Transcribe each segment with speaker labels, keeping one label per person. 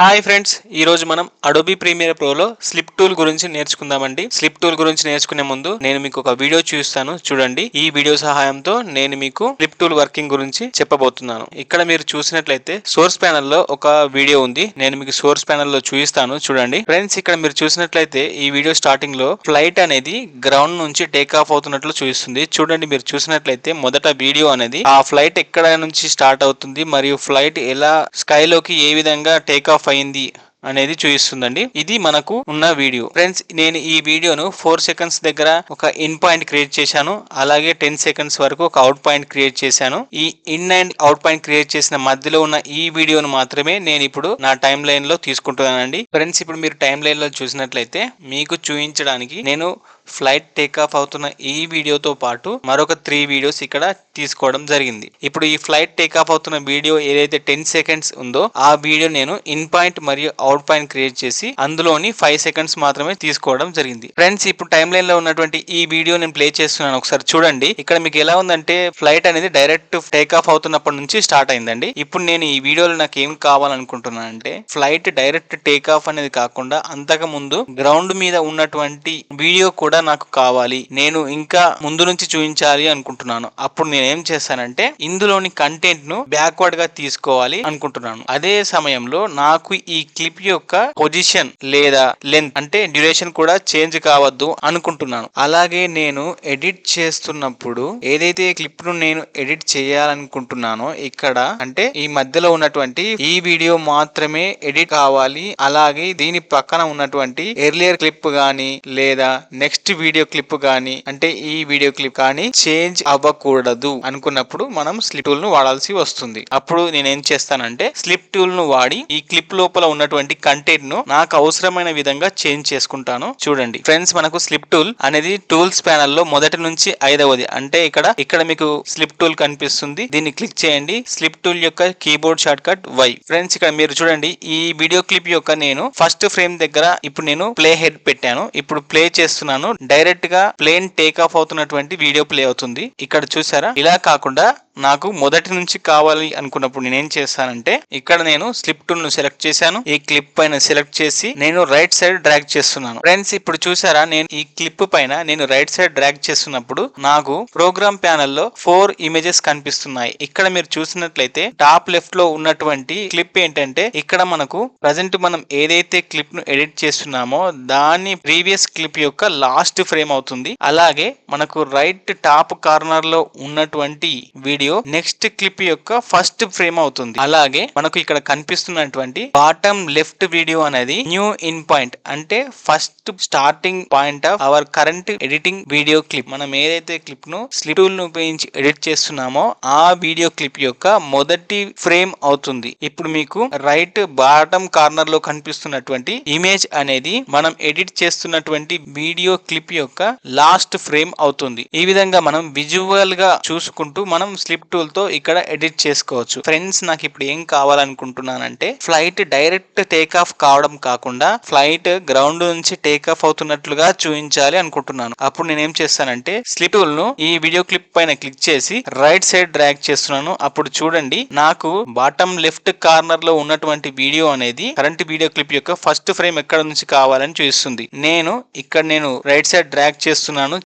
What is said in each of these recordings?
Speaker 1: Hi friends ఈ రోజు మనం అడోబీ ప్రీమియర్ ప్రోలో స్లిప్ టూల్ గురించి నేర్చుకుందామండి. స్లిప్ టూల్ గురించి నేర్చుకునే ముందు నేను మీకు ఒక వీడియో చూస్తాను చూడండి. ఈ వీడియో సహాయంతో నేను మీకు స్లిప్ టూల్ వర్కింగ్ గురించి చెప్పబోతున్నాను. ఇక్కడ మీరు చూసినట్లయితే సోర్స్ ప్యానల్లో ఒక వీడియో ఉంది. నేను మీకు సోర్స్ ప్యానల్లో చూపిస్తాను చూడండి. ఫ్రెండ్స్ ఇక్కడ మీరు చూసినట్లయితే ఈ వీడియో స్టార్టింగ్లో ఫ్లైట్ అనేది గ్రౌండ్ నుంచి టేక్ ఆఫ్ అవుతున్నట్లు చూపిస్తుంది. చూడండి మీరు చూసినట్లయితే మొదట వీడియో అనేది ఆ ఫ్లైట్ ఎక్కడ నుంచి స్టార్ట్ అవుతుంది మరియు ఫ్లైట్ ఎలా స్కైలోకి ఏ విధంగా టేక్ ఆఫ్ అయింది అనేది చూపిస్తుందండి. ఇది మనకు ఉన్న వీడియో. ఫ్రెండ్స్ నేను ఈ వీడియోను ఫోర్ సెకండ్స్ దగ్గర ఒక ఇన్ పాయింట్ క్రియేట్ చేశాను. అలాగే టెన్ సెకండ్స్ వరకు ఒక అవుట్ పాయింట్ క్రియేట్ చేశాను. ఈ in and out point create చేసిన మధ్యలో ఉన్న ఈ వీడియోను మాత్రమే నేను ఇప్పుడు నా టైం లైన్లో తీసుకుంటున్నానండి. ఫ్రెండ్స్ ఇప్పుడు మీరు టైం లైన్లో చూసినట్లయితే మీకు చూపించడానికి నేను ఫ్లైట్ టేక్ ఆఫ్ అవుతున్న ఈ వీడియోతో పాటు మరొక త్రీ వీడియోస్ ఇక్కడ తీసుకోవడం జరిగింది. ఇప్పుడు ఈ ఫ్లైట్ టేక్ ఆఫ్ అవుతున్న వీడియో ఏదైతే టెన్ సెకండ్స్ ఉందో ఆ వీడియో నేను ఇన్ పాయింట్ మరియు అవుట్ పాయింట్ క్రియేట్ చేసి అందులోని ఫైవ్ సెకండ్స్ మాత్రమే తీసుకోవడం జరిగింది. ఫ్రెండ్స్ ఇప్పుడు టైం లైన్లో ఉన్నటువంటి ఈ వీడియో నేను ప్లే చేస్తున్నాను. ఒకసారి చూడండి. ఇక్కడ మీకు ఎలా ఉందంటే ఫ్లైట్ అనేది డైరెక్ట్ టేక్ ఆఫ్ అవుతున్నప్పటి నుంచి స్టార్ట్ అయిందండి. ఇప్పుడు నేను ఈ వీడియోలో నాకు ఏం కావాలనుకుంటున్నాను అంటే ఫ్లైట్ డైరెక్ట్ టేక్ ఆఫ్ అనేది కాకుండా అంతకు ముందు గ్రౌండ్ మీద ఉన్నటువంటి వీడియో కూడా నాకు కావాలి. నేను ఇంకా ముందు నుంచి చూపించాలి అనుకుంటున్నాను. అప్పుడు నేను ఏం చేస్తానంటే ఇందులోని కంటెంట్ను బ్యాక్వర్డ్గా తీసుకోవాలి అనుకుంటున్నాను. అదే సమయంలో నాకు ఈ క్లిప్ యొక్క పొజిషన్ లేదా లెంత్ అంటే డ్యూరేషన్ కూడా చేంజ్ కావద్దు అనుకుంటున్నాను. అలాగే నేను ఎడిట్ చేస్తున్నప్పుడు ఏదైతే క్లిప్ను నేను ఎడిట్ చేయాలనుకుంటున్నానో ఇక్కడ అంటే ఈ మధ్యలో ఉన్నటువంటి ఈ వీడియో మాత్రమే ఎడిట్ కావాలి. అలాగే దీని పక్కన ఉన్నటువంటి ఎర్లియర్ క్లిప్ గాని లేదా నెక్స్ట్ వీడియో క్లిప్ కానీ అంటే ఈ వీడియో క్లిప్ కానీ చేంజ్ అవ్వకూడదు అనుకున్నప్పుడు మనం స్లిప్ టూల్ను వాడాల్సి వస్తుంది. అప్పుడు నేను ఏం చేస్తానంటే స్లిప్ టూల్ను వాడి ఈ క్లిప్ లోపల ఉన్నటువంటి కంటెంట్ను నాకు అవసరమైన విధంగా చేంజ్ చేసుకుంటాను. చూడండి ఫ్రెండ్స్ మనకు స్లిప్ టూల్ అనేది టూల్స్ ప్యానల్లో మొదటి నుంచి ఐదవది. అంటే ఇక్కడ ఇక్కడ మీకు స్లిప్ టూల్ కనిపిస్తుంది. దీన్ని క్లిక్ చేయండి. స్లిప్ టూల్ యొక్క keyboard shortcut Y friends ఇక్కడ మీరు చూడండి ఈ వీడియో క్లిప్ యొక్క నేను ఫస్ట్ ఫ్రేమ్ దగ్గర ఇప్పుడు నేను ప్లే హెడ్ పెట్టాను. ఇప్పుడు ప్లే చేస్తున్నాను. డైరెక్ట్గా ప్లేన్ టేక్ ఆఫ్ అవుతున్నటువంటి వీడియో ప్లే అవుతుంది. ఇక్కడ చూసారా? ఇలా కాకుండా నాకు మొదటి నుంచి కావాలి అనుకున్నప్పుడు నేను ఏం చేస్తానంటే ఇక్కడ నేను స్లిప్ టూల్ను సెలెక్ట్ చేశాను. ఈ క్లిప్ పైన సెలెక్ట్ చేసి నేను రైట్ సైడ్ డ్రాగ్ చేస్తున్నాను. ఫ్రెండ్స్ ఇప్పుడు చూసారా? నేను ఈ క్లిప్ పైన నేను రైట్ సైడ్ డ్రాగ్ చేస్తున్నప్పుడు నాకు ప్రోగ్రామ్ ప్యానెల్లో ఫోర్ ఇమేజెస్ కనిపిస్తున్నాయి. ఇక్కడ మీరు చూసినట్లయితే టాప్ లెఫ్ట్లో ఉన్నటువంటి క్లిప్ ఏంటంటే ఇక్కడ మనకు ప్రజెంట్ మనం ఏదైతే క్లిప్ను ఎడిట్ చేస్తున్నామో దాని ప్రీవియస్ క్లిప్ యొక్క లాస్ట్ ఫ్రేమ్ అవుతుంది. అలాగే మనకు రైట్ టాప్ కార్నర్లో ఉన్నటువంటి వీడియో నెక్స్ట్ క్లిప్ యొక్క ఫస్ట్ ఫ్రేమ్ అవుతుంది. అలాగే మనకు ఇక్కడ కనిపిస్తున్నటువంటి బాటమ్ లెఫ్ట్ వీడియో అనేది న్యూ ఇన్ పాయింట్ అంటే first starting point of our current editing video clip. మనం ఏదైతే క్లిప్ను స్లిప్ టూల్ను ఉపయోగించి ఎడిట్ చేస్తున్నామో ఆ వీడియో క్లిప్ యొక్క మొదటి ఫ్రేమ్ అవుతుంది. ఇప్పుడు మీకు రైట్ బాటమ్ కార్నర్లో కనిపిస్తున్నటువంటి ఇమేజ్ అనేది మనం ఎడిట్ చేస్తున్నటువంటి వీడియో క్లిప్ యొక్క లాస్ట్ ఫ్రేమ్ అవుతుంది. ఈ విధంగా మనం విజువల్గా చూసుకుంటూ మనం స్లిప్ టూల్తో ఇక్కడ ఎడిట్ చేసుకోవచ్చు. ఫ్రెండ్స్ నాకు ఇప్పుడు ఏం కావాలనుకుంటున్నానంటే ఫ్లైట్ డైరెక్ట్ టేక్ ఆఫ్ కావడం కాకుండా ఫ్లైట్ గ్రౌండ్ నుంచి టేక్ ఆఫ్ అవుతున్నట్లుగా చూపించాలి అనుకుంటున్నాను. అప్పుడు నేను ఏం చేస్తానంటే స్లిప్ టూల్ను ఈ వీడియో క్లిప్ పైన క్లిక్ చేసి రైట్ సైడ్ డ్రాగ్ చేస్తున్నాను. అప్పుడు చూడండి నాకు బాటమ్ లెఫ్ట్ కార్నర్లో ఉన్నటువంటి వీడియో అనేది కరెంట్ వీడియో క్లిప్ యొక్క ఫస్ట్ ఫ్రేమ్ ఎక్కడ నుంచి కావాలని చూపిస్తుంది. నేను ఇక్కడ నేను రైట్ సైడ్ డ్రాగ్ చేస్తున్నాను.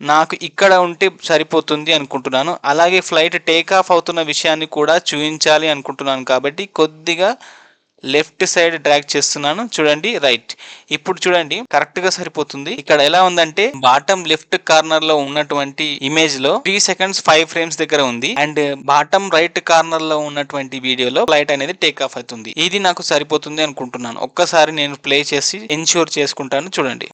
Speaker 1: నాకు ఇక్కడ ఉంటే సరిపోతుంది అనుకుంటున్నాను. అలాగే ఫ్లైట్ టేక్ ఆఫ్ అవుతున్న విషయాన్ని కూడా చూపించాలి అనుకుంటున్నాను కాబట్టి కొద్దిగా లెఫ్ట్ సైడ్ డ్రాగ్ చేస్తున్నాను. చూడండి రైట్ ఇప్పుడు చూడండి కరెక్ట్గా సరిపోతుంది. ఇక్కడ ఎలా ఉందంటే బాటమ్ లెఫ్ట్ కార్నర్లో ఉన్నటువంటి ఇమేజ్లో త్రీ సెకండ్స్ ఫైవ్ ఫ్రేమ్స్ దగ్గర ఉంది. అండ్ బాటమ్ రైట్ కార్నర్లో ఉన్నటువంటి వీడియోలో ఫ్లైట్ అనేది టేక్ ఆఫ్ అవుతుంది. ఇది నాకు సరిపోతుంది అనుకుంటున్నాను. ఒక్కసారి నేను ప్లే చేసి ఎన్ష్యూర్ చేసుకుంటాను. చూడండి.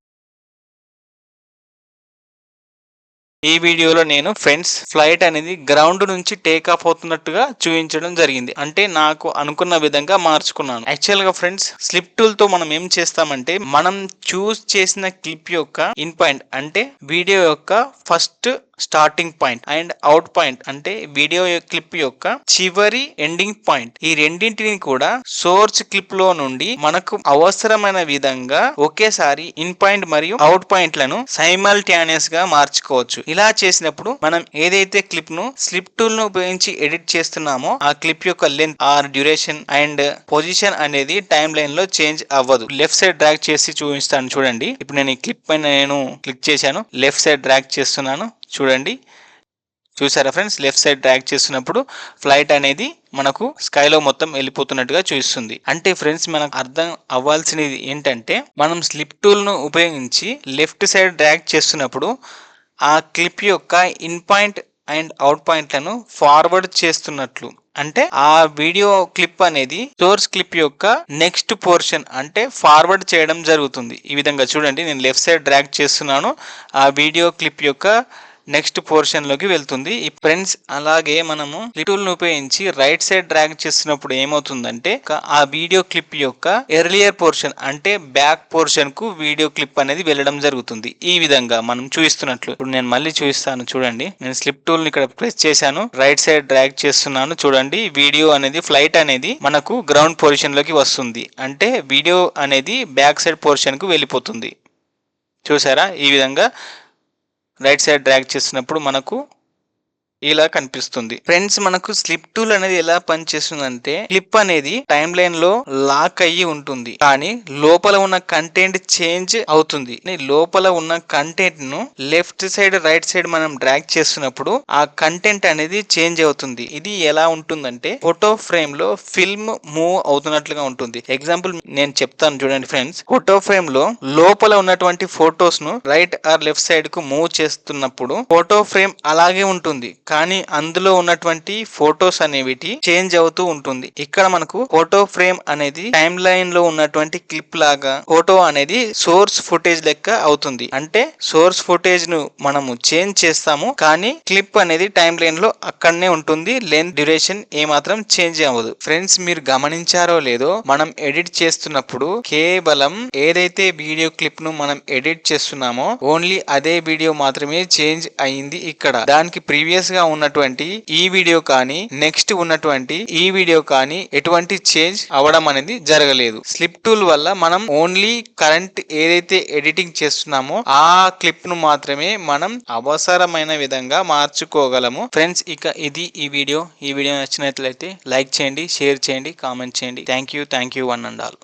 Speaker 1: ఈ వీడియోలో నేను ఫ్రెండ్స్ ఫ్లైట్ అనేది గ్రౌండ్ నుంచి టేక్ ఆఫ్ అవుతున్నట్టుగా చూపించడం జరిగింది. అంటే నాకు అనుకున్న విధంగా మార్చుకున్నాను. యాక్చువల్గా ఫ్రెండ్స్ స్లిప్ టూల్తో మనం ఏం చేస్తామంటే మనం చూస్ చేసిన క్లిప్ యొక్క ఇన్ పాయింట్ అంటే వీడియో యొక్క first starting point and out point అంటే వీడియో క్లిప్ యొక్క చివరి ఎండింగ్ పాయింట్ ఈ రెండింటిని కూడా సోర్స్ క్లిప్లో నుండి మనకు అవసరమైన విధంగా ఒకేసారి ఇన్ పాయింట్ మరియు అవుట్ పాయింట్లను సైమల్టానియస్గా మార్చుకోవచ్చు. ఇలా చేసినప్పుడు మనం ఏదైతే క్లిప్ను స్లిప్ టూల్ను ఉపయోగించి ఎడిట్ చేస్తున్నామో ఆ క్లిప్ యొక్క length or duration and position అనేది టైం లైన్లో చేంజ్ అవ్వదు. లెఫ్ట్ సైడ్ డ్రాగ్ చేసి చూపిస్తాను చూడండి. ఇప్పుడు నేను ఈ క్లిప్ పైన నేను క్లిక్ చేశాను. లెఫ్ట్ సైడ్ డ్రాగ్ చేస్తున్నాను. చూడండి. చూసారా ఫ్రెండ్స్? లెఫ్ట్ సైడ్ ట్రాక్ చేస్తున్నప్పుడు ఫ్లైట్ అనేది మనకు స్కైలో మొత్తం వెళ్ళిపోతున్నట్టుగా చూస్తుంది. అంటే ఫ్రెండ్స్ మనకు అర్థం అవ్వాల్సినది ఏంటంటే మనం స్లిప్ టూల్ను ఉపయోగించి లెఫ్ట్ సైడ్ డ్రాగ్ చేస్తున్నప్పుడు ఆ క్లిప్ యొక్క ఇన్ పాయింట్ అండ్ అవుట్ పాయింట్లను ఫార్వర్డ్ చేస్తున్నట్లు. అంటే ఆ వీడియో క్లిప్ అనేది సోర్స్ క్లిప్ యొక్క నెక్స్ట్ పోర్షన్ అంటే ఫార్వర్డ్ చేయడం జరుగుతుంది. ఈ విధంగా చూడండి నేను లెఫ్ట్ సైడ్ డ్రాగ్ చేస్తున్నాను. ఆ వీడియో క్లిప్ యొక్క నెక్స్ట్ పోర్షన్లోకి వెళ్తుంది. ఈ ఫ్రెండ్స్ అలాగే మనము లిటూల్ ఉపయోగించి రైట్ సైడ్ డ్రాగ్ చేస్తున్నప్పుడు ఏమవుతుందంటే ఆ వీడియో క్లిప్ యొక్క ఎర్లియర్ పోర్షన్ అంటే బ్యాక్ పోర్షన్కు వీడియో క్లిప్ అనేది వెళ్ళడం జరుగుతుంది. ఈ విధంగా మనం చూపిస్తున్నట్లు. ఇప్పుడు నేను మళ్ళీ చూపిస్తాను చూడండి. నేను స్లిప్ టూల్ ఇక్కడ ప్రెస్ చేశాను. రైట్ సైడ్ డ్రాగ్ చేస్తున్నాను. చూడండి వీడియో అనేది ఫ్లైట్ అనేది మనకు గ్రౌండ్ పొజిషన్లోకి వస్తుంది. అంటే వీడియో అనేది బ్యాక్ సైడ్ పోర్షన్కు వెళ్ళిపోతుంది. చూసారా? ఈ విధంగా రైట్ సైడ్ డ్రాగ్ చేసినప్పుడు మనకు ఇలా కనిపిస్తుంది. ఫ్రెండ్స్ మనకు స్లిప్ టూల్ అనేది ఎలా పనిచేస్తుందంటే క్లిప్ అనేది టైం లైన్లో లాక్ అయ్యి ఉంటుంది. కానీ లోపల ఉన్న కంటెంట్ చేంజ్ అవుతుంది. లోపల ఉన్న కంటెంట్ను లెఫ్ట్ సైడ్ రైట్ సైడ్ మనం డ్రాగ్ చేస్తున్నప్పుడు ఆ కంటెంట్ అనేది చేంజ్ అవుతుంది. ఇది ఎలా ఉంటుందంటే ఫోటో ఫ్రేమ్లో ఫిల్మ్ మూవ్ అవుతున్నట్లుగా ఉంటుంది. ఎగ్జాంపుల్ నేను చెప్తాను చూడండి ఫ్రెండ్స్ ఫోటో ఫ్రేమ్లో లోపల ఉన్నటువంటి ఫోటోస్ను రైట్ ఆర్ లెఫ్ట్ సైడ్కు మూవ్ చేస్తున్నప్పుడు ఫోటో ఫ్రేమ్ అలాగే ఉంటుంది. కానీ అందులో ఉన్నటువంటి ఫొటోస్ అనేవిటి చేంజ్ అవుతూ ఉంటుంది. ఇక్కడ మనకు ఫోటో ఫ్రేమ్ అనేది టైం లైన్లో ఉన్నటువంటి క్లిప్ లాగా ఫోటో అనేది సోర్స్ ఫుటేజ్ లెక్క అవుతుంది. అంటే సోర్స్ ఫుటేజ్ను మనము చేంజ్ చేస్తాము కానీ క్లిప్ అనేది టైం లైన్లో అక్కడనే ఉంటుంది. లెంత్ డ్యూరేషన్ ఏ మాత్రం చేంజ్ అవ్వదు. ఫ్రెండ్స్ మీరు గమనించారో లేదో మనం ఎడిట్ చేస్తున్నప్పుడు కేవలం ఏదైతే వీడియో క్లిప్ను మనం ఎడిట్ చేస్తున్నామో ఓన్లీ అదే వీడియో మాత్రమే చేంజ్ అయింది ఇక్కడ. దానికి ప్రీవియస్గా ఉన్నటువంటి ఈ వీడియో కానీ నెక్స్ట్ ఉన్నటువంటి ఈ వీడియో కానీ ఎటువంటి చేంజ్ అవ్వడం అనేది జరగలేదు. స్లిప్ టూల్ వల్ల మనం ఓన్లీ కరెంట్ ఏదైతే ఎడిటింగ్ చేస్తున్నామో ఆ క్లిప్ను మాత్రమే మనం అవసరమైన విధంగా మార్చుకోగలము. ఫ్రెండ్స్ ఇక ఇది ఈ వీడియో. ఈ వీడియో నచ్చినట్లయితే లైక్ చేయండి షేర్ చేయండి కామెంట్ చేయండి. Thank you thank you one and all.